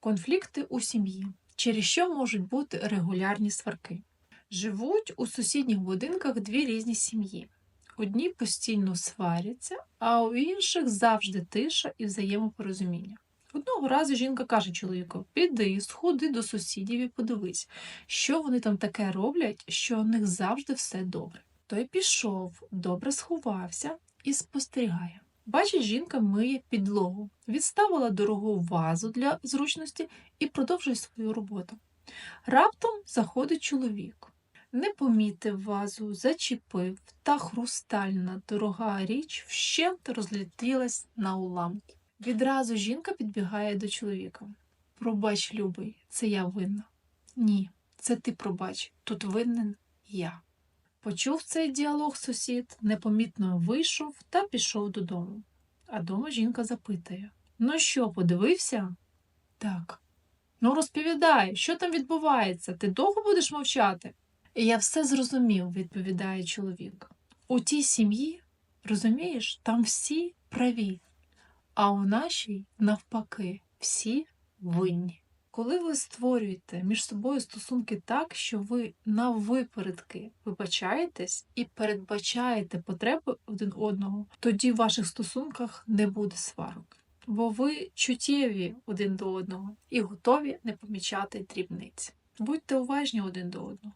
Конфлікти у сім'ї, через що можуть бути регулярні сварки. Живуть у сусідніх будинках дві різні сім'ї. Одні постійно сваряться, а у інших завжди тиша і взаємопорозуміння. Одного разу жінка каже чоловіку: піди, сходи до сусідів і подивись, що вони там таке роблять, що у них завжди все добре. Той пішов, добре сховався і спостерігає. Бачить, жінка миє підлогу, відставила дорогу вазу для зручності і продовжує свою роботу. Раптом заходить чоловік. Не помітив вазу, зачепив, та хрустальна дорога річ вщент розлетілась на уламки. Відразу жінка підбігає до чоловіка. Пробач, любий, це я винна. Ні, це ти пробач, тут винен я. Почув цей діалог сусід, непомітно вийшов та пішов додому. А дома жінка запитує: Ну що, подивився? Так. Ну, розповідай, що там відбувається? Ти довго будеш мовчати? І Я все зрозумів, відповідає чоловік. У тій сім'ї, розумієш, там всі праві, а у нашій, навпаки, всі винні. Коли ви створюєте між собою стосунки так, що ви наввипередки вибачаєтесь і передбачаєте потреби один одного, тоді в ваших стосунках не буде сварок, бо ви чуттєві один до одного і готові не помічати дрібниць. Будьте уважні один до одного.